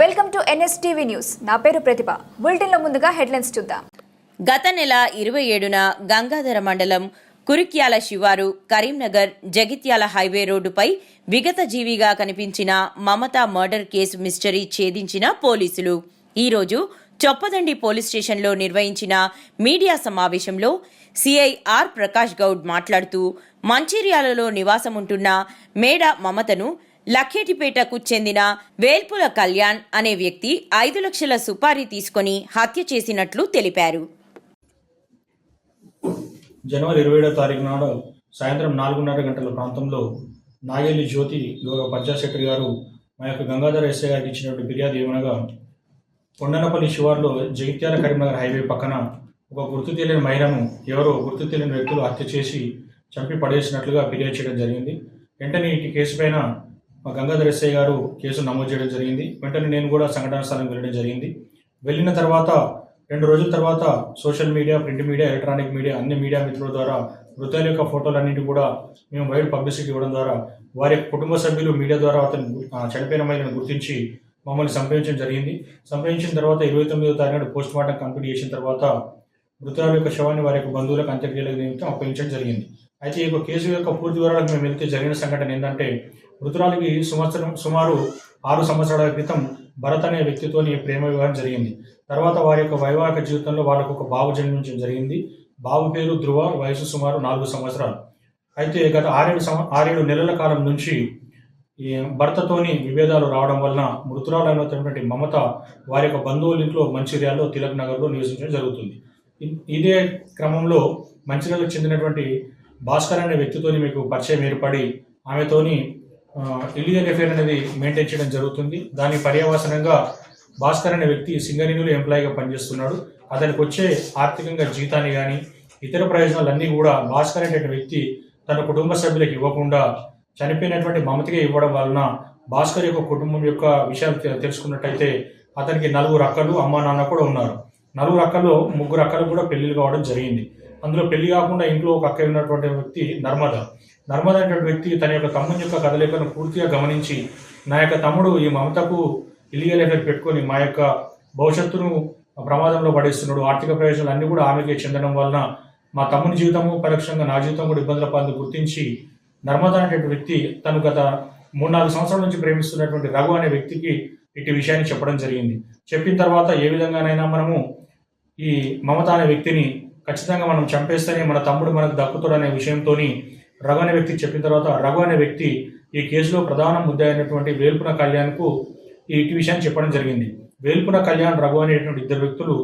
Welcome to NSTV news. నా పేరు ప్రతిభ. బులెటిన్లో ముందుగా హెడ్లైన్స్ చూద్దాం. గత నెల ఇరవై ఏడున గంగాధర మండలం కురిక్యాల శివారు కరీంనగర్ జగిత్యాల హైవే రోడ్డుపై విగత జీవిగా కనిపించిన మమతా మర్డర్ కేసు మిస్టరీ ఛేదించిన పోలీసులు. ఈరోజు చొప్పదండి పోలీస్ స్టేషన్లో నిర్వహించిన మీడియా సమావేశంలో సిఐ ఆర్ ప్రకాష్ గౌడ్ మాట్లాడుతూ మంచిర్యాలలో నివాసముంటున్న మేడ మమతను లఖేటిపేటకు చెందిన వేల్పుల కళ్యాణ్ అనే వ్యక్తి ఐదు లక్షల సుపారీ తీసుకొని హత్య చేసినట్లు తెలిపారు. జనవరి ఇరవై ఏడో తారీఖు నాడు సాయంత్రం నాలుగున్నర గంటల ప్రాంతంలో నాగేలి జ్యోతి గౌరవ పంచాశెట్టి గారు మా యొక్క గంగాధర ఎస్ఐ గారికి ఇచ్చినటువంటి ఫిర్యాదు ఏమనగా కొండనపల్లి శివార్లో జగిత్యాల కరీంనగర్ హైవే పక్కన ఒక గుర్తు తెలియని మహిళను ఎవరో గుర్తు తెలియని వ్యక్తులు హత్య చేసి చంపి పడేసినట్లుగా ఫిర్యాదు చేయడం జరిగింది. వెంటనే ఈ కేసు పైన మా గంగాధర ఎస్ఐ గారు కేసు నమోదు చేయడం జరిగింది. వెంటనే నేను కూడా సంఘటన స్థలం వెళ్ళడం జరిగింది. వెళ్ళిన తర్వాత రెండు రోజుల తర్వాత social media print media electronic media అన్ని మీడియా మిత్రుల ద్వారా మృతుల యొక్క ఫోటోలన్నింటి కూడా మేము వైడ్ పబ్లిసిటీ ఇవ్వడం ద్వారా వారి కుటుంబ సభ్యులు మీడియా ద్వారా అతను చనిపోయిన మహిళను గుర్తించి మమ్మల్ని సంప్రదించడం జరిగింది. సంప్రదించిన తర్వాత ఇరవై తొమ్మిదో తారీఖు పోస్ట్ మార్టం కంప్లీట్ చేసిన తర్వాత మృతురాల యొక్క శవాన్ని వారి యొక్క బంధువులకు అంత్యక్రియలకు నిమిత్తం అప్పగించడం జరిగింది. అయితే ఈ యొక్క కేసు యొక్క పూర్తి వివరాలకు మేము వెళ్తే జరిగిన సంఘటన ఏంటంటే మృతురాలికి సంవత్సరం సుమారు ఆరు సంవత్సరాల క్రితం భరత్ అనే వ్యక్తితోని ప్రేమ వివాహం జరిగింది. తర్వాత వారి యొక్క వైవాహిక జీవితంలో వాళ్ళకు ఒక బాబు జన్మించడం జరిగింది. బాబు పేరు ధ్రువ వయసు సుమారు నాలుగు సంవత్సరాలు. అయితే గత ఆరేడు సంవ ఆరేడు నెలల కాలం నుంచి ఈ భర్తతోని విభేదాలు రావడం వలన మృతురాలైనటువంటి మమత వారి యొక్క బంధువుల ఇంట్లో మంచిర్యాలలో తిలక్ నగర్లో నివసించడం జరుగుతుంది. ఇదే క్రమంలో మంచిర్యాలకు చెందినటువంటి భాస్కర్ అనే వ్యక్తితోని మీకు పరిచయం ఏర్పడి ఆమెతోని ఇల్లీగల్ అఫేర్ అనేది మెయింటైన్ చేయడం జరుగుతుంది. దాని పర్యవసనంగా భాస్కర్ అనే వ్యక్తి సింగరేణిలో ఎంప్లాయీగా పనిచేస్తున్నాడు. అతనికి వచ్చే ఆర్థికంగా జీతాన్ని కానీ ఇతర ప్రయోజనాలన్నీ కూడా భాస్కర్ అనేటువంటి వ్యక్తి తన కుటుంబ సభ్యులకు ఇవ్వకుండా చనిపోయినటువంటి మమతగా ఇవ్వడం వలన భాస్కర్ యొక్క కుటుంబం యొక్క విషయాలు తెలుసుకున్నట్టయితే అతనికి నలుగురు అక్కలు అమ్మ నాన్న కూడా ఉన్నారు. నలుగురు అక్కలు ముగ్గురు అక్కలు కూడా పెళ్ళిలు కావడం జరిగింది. అందులో పెళ్ళి కాకుండా ఇంట్లో ఒక అక్క ఉన్నటువంటి వ్యక్తి నర్మద. నర్మద అనేటువంటి వ్యక్తి తన యొక్క తమ్ముని యొక్క కదలికను పూర్తిగా గమనించి నా యొక్క తమ్ముడు ఈ మమతకు ఇల్లీగల్ ఎఫైర్ పెట్టుకొని మా యొక్క భవిష్యత్తును ప్రమాదంలో పడేస్తున్నాడు. ఆర్థిక ప్రయోజనాలు అన్నీ కూడా ఆమెకే చెందడం వలన మా తమ్ముని జీవితము పరోక్షంగా నా జీవితం కూడా ఇబ్బందుల పాలు గుర్తించి నర్మదా అనేటువంటి వ్యక్తి తను గత మూడు నాలుగు సంవత్సరాల నుంచి ప్రేమిస్తున్నటువంటి రఘు అనే వ్యక్తికి ఇటు విషయాన్ని చెప్పడం జరిగింది. చెప్పిన తర్వాత ఏ విధంగానైనా మనము ఈ మమత అనే వ్యక్తిని ఖచ్చితంగా మనం చంపేస్తేనే మన తమ్ముడు మనకు దక్కుతాడు అనే విషయంతోని రఘు అనే వ్యక్తి చెప్పిన తర్వాత రఘు అనే వ్యక్తి ఈ కేసులో ప్రధాన ముద్ద అయినటువంటి వేల్పున కళ్యాణ్కు ఈ ఇటు విషయాన్ని చెప్పడం జరిగింది. వేల్పున కళ్యాణ్ రఘు అనేటువంటి ఇద్దరు వ్యక్తులు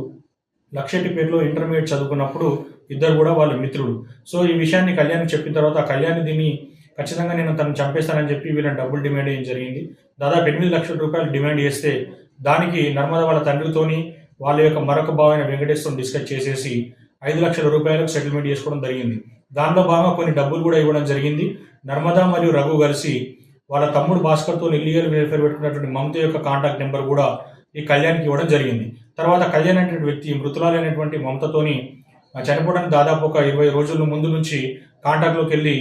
లక్షెట్టిపేటలో ఇంటర్మీడియట్ చదువుకున్నప్పుడు ఇద్దరు కూడా వాళ్ళ మిత్రుడు సో ఈ విషయాన్ని కళ్యాణ్ చెప్పిన తర్వాత కళ్యాణ్ దీన్ని ఖచ్చితంగా నేను తను చంపేస్తానని చెప్పి వీళ్ళని డబ్బులు డిమాండ్ చేయడం జరిగింది. దాదాపు ఎనిమిది లక్షల రూపాయలు డిమాండ్ చేస్తే దానికి నర్మద వాళ్ళ తండ్రితోని వాళ్ళ యొక్క మరొక భావైన వెంకటేశ్వరం డిస్కస్ చేసేసి ఐదు లక్షల రూపాయలకు సెటిల్మెంట్ చేసుకోవడం జరిగింది. దానిలో భాగంగా కొన్ని డబ్బులు కూడా ఇవ్వడం జరిగింది. నర్మదా మరియు రఘు కలిసి వాళ్ళ తమ్ముడు భాస్కర్తో ఇల్లీగల్ వెల్ఫేర్ పెట్టుకున్నటువంటి మమత యొక్క కాంటాక్ట్ నెంబర్ కూడా ఈ కళ్యాణ్కి ఇవ్వడం జరిగింది. తర్వాత కళ్యాణ్ అనేటువంటి వ్యక్తి మృతురాలైనటువంటి మమతతోని చనిపోవడానికి దాదాపు ఒక ఇరవై రోజుల ముందు నుంచి కాంటాక్ట్లోకి వెళ్ళి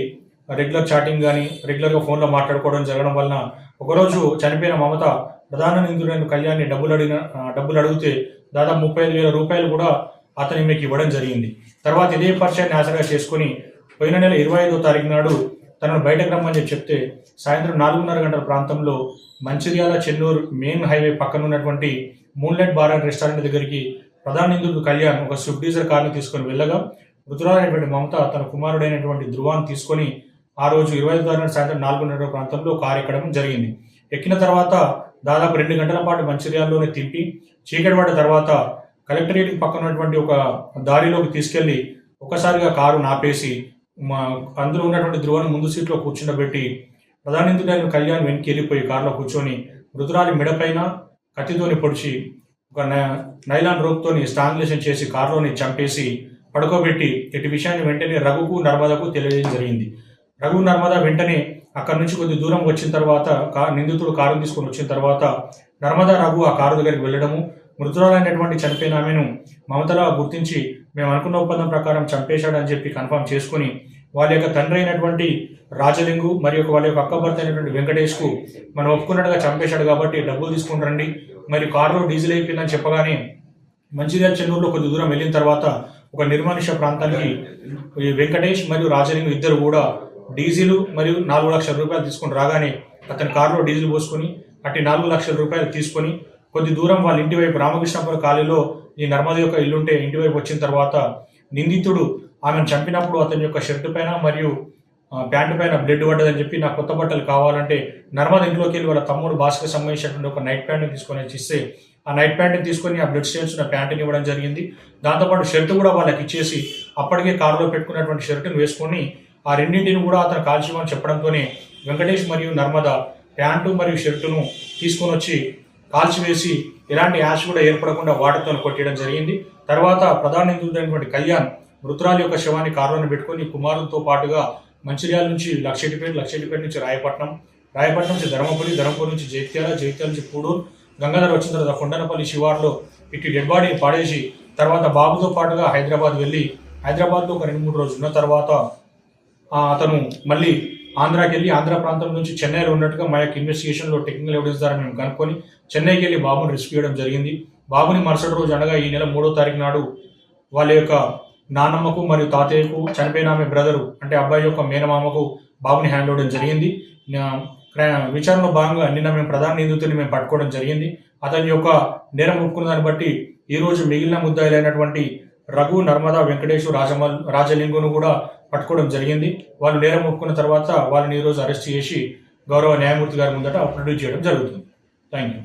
రెగ్యులర్ చాటింగ్ కానీ రెగ్యులర్గా ఫోన్లో మాట్లాడుకోవడం జరగడం వలన ఒకరోజు చనిపోయిన మమత ప్రధాన నిందితుడైన కళ్యాణ్ని డబ్బులు అడిగిన డబ్బులు అడిగితే దాదాపు ముప్పై ఐదు వేల రూపాయలు కూడా అతని మీకు ఇవ్వడం జరిగింది. తర్వాత ఇదే పరిచయాన్ని ఆశగా చేసుకుని పోయిన నెల ఇరవై ఐదో తారీఖు నాడు తనను బయటకు రమ్మని చెప్పి చెప్తే సాయంత్రం నాలుగున్నర గంటల ప్రాంతంలో మంచిర్యాల చెన్నూరు మెయిన్ హైవే పక్కన ఉన్నటువంటి మూన్లైట్ బార్ అండ్ రెస్టారెంట్ దగ్గరికి ప్రధాన నిందితుడు కళ్యాణ్ ఒక స్విఫ్ట్ డీజర్ కార్ని తీసుకొని వెళ్ళగా మృతురాలైనటువంటి మమత తన కుమారుడైనటువంటి ధ్రువాన్ని తీసుకొని ఆ రోజు ఇరవై ఐదు తారీఖు సాయంత్రం నాలుగున్నర ప్రాంతంలో కారు ఎక్కడం జరిగింది. ఎక్కిన తర్వాత దాదాపు రెండు గంటల పాటు మంచిర్యాలలోనే తిప్పి చీకటి పడ్డ తర్వాత కలెక్టరేట్ పక్కన ఉన్నటువంటి ఒక దారిలోకి తీసుకెళ్ళి ఒకసారిగా కారు నాపేసి మా అందులో ఉన్నటువంటి ధ్రువను ముందు సీట్లో కూర్చుండబెట్టి ప్రధానిందుడైన కళ్యాణ్ వెనక్కి వెళ్ళిపోయి కారులో కూర్చొని మృతురాలి మెడపైన కత్తితోని పొడిచి ఒక నై- నైలాన్ రోప్తోని స్ట్రాంగులేషన్ చేసి కారులోని చంపేసి పడుకోబెట్టి ఇటు విషయాన్ని వెంటనే రఘుకు నర్మదకు తెలియజేయడం జరిగింది. రఘు నర్మద వెంటనే అక్కడి నుంచి కొద్ది దూరం వచ్చిన తర్వాత నిందితుడు కారు తీసుకొని వచ్చిన తర్వాత నర్మదా రఘు ఆ కారు దగ్గరికి వెళ్ళడము మృతురాలైనటువంటి చనిపోయిన ఆమెను మమతలా గుర్తించి మేము అనుకున్న ఒప్పందం ప్రకారం చంపేశాడని చెప్పి కన్ఫర్మ్ చేసుకుని వాళ్ళ యొక్క తండ్రి అయినటువంటి రాజలింగు మరియు వాళ్ళ యొక్క అక్క భర్త అయినటువంటి వెంకటేష్కు మనం ఒప్పుకున్నట్టుగా చంపేశాడు కాబట్టి డబ్బులు తీసుకుని రండి. మరి కారులో డీజిల్ అయిపోయిందని చెప్పగానే మంచిర్యాల చెన్నూరులో కొద్ది దూరం వెళ్ళిన తర్వాత ఒక నిర్మానుష ప్రాంతానికి ఈ వెంకటేష్ మరియు రాజలింగు ఇద్దరు కూడా డీజిల్ మరియు నాలుగు లక్షల రూపాయలు తీసుకొని రాగానే అతని కారులో డీజిల్ పోసుకొని అట్టి నాలుగు లక్షల రూపాయలు తీసుకొని కొద్ది దూరం వాళ్ళ ఇంటి వైపు రామకృష్ణపురం కాలనీలో ఈ నర్మద యొక్క ఇల్లుంటే ఇంటి వైపు వచ్చిన తర్వాత నిందితుడు ఆమెను చంపినప్పుడు అతని యొక్క షర్టు పైన మరియు ప్యాంటు పైన బ్లడ్ పడ్డదని చెప్పి నాకు కొత్త బట్టలు కావాలంటే నర్మద ఇంట్లోకి వెళ్ళి వాళ్ళ తమ్ముడు భాస్కర్ సంబంధించినటువంటి ఒక నైట్ ప్యాంట్ని తీసుకొని వచ్చి ఇస్తే ఆ నైట్ ప్యాంట్ని తీసుకొని ఆ బ్లడ్ స్టేన్స్ ఉన్న ప్యాంటుని ఇవ్వడం జరిగింది. దాంతోపాటు షర్ట్ కూడా వాళ్ళకి ఇచ్చేసి అప్పటికే కారులో పెట్టుకున్నటువంటి షర్టును వేసుకొని ఆ రెండింటిని కూడా అతను కాల్చివ్వని చెప్పడంతోనే వెంకటేష్ మరియు నర్మద ప్యాంటు మరియు షర్టును తీసుకొని వచ్చి కాల్చివేసి ఎలాంటి యాష్ కూడా ఏర్పడకుండా వాటితో కొట్టేయడం జరిగింది. తర్వాత ప్రధాన నిందితుడైనటువంటి కళ్యాణ్ మృతురాలి యొక్క శవాన్ని కారులో పెట్టుకొని కుమారులతో పాటుగా మంచిర్యాల నుంచి లక్షటిపేట లక్షటిపేట నుంచి రాయపట్నం రాయపట్నం నుంచి ధర్మపురి ధర్మపురి నుంచి జైత్యాల జైత్యాల నుంచి పూడూరు గంగాధర వచ్చిన తర్వాత కొండనపల్లి శివార్లో ఇటు డెడ్ బాడీని పాడేసి తర్వాత బాబుతో పాటుగా హైదరాబాద్ వెళ్ళి హైదరాబాద్లో ఒక రెండు మూడు రోజులు ఉన్న తర్వాత అతను మళ్ళీ ఆంధ్రాకి వెళ్ళి ఆంధ్ర ప్రాంతం నుంచి చెన్నైలో ఉన్నట్టుగా మా యొక్క ఇన్వెస్టిగేషన్లో టెక్నికల్ ఎవిడెన్స్ ద్వారా మేము కనుక్కొని చెన్నైకి వెళ్ళి బాబుని రెస్క్యూ చేయడం జరిగింది. బాబుని మరుసటి రోజు అనగా ఈ నెల మూడో తారీఖు నాడు వాళ్ళ యొక్క నానమ్మకు మరియు తాతయ్యకు చనిపోయిన ఆమె బ్రదరు అంటే అబ్బాయి యొక్క మేనమామకు బాబుని హ్యాండ్ ఇవ్వడం జరిగింది. విచారణలో భాగంగా నిన్న మేము ప్రధాన నిందితుడిని మేము పట్టుకోవడం జరిగింది. అతని యొక్క నేరం ఒప్పుకున్న దాన్ని బట్టి ఈ రోజు మిగిలిన ముద్దాయిలైనటువంటి రఘు నర్మదా వెంకటేశు రాజమల్ రాజలింగును కూడా పట్టుకోవడం జరిగింది. వాళ్ళు నేరం ఒప్పుకున్న తర్వాత వాళ్ళని ఈరోజు అరెస్ట్ చేసి గౌరవ న్యాయమూర్తి గారి ముందట ప్రొడ్యూస్ చేయడం జరుగుతుంది. Thank you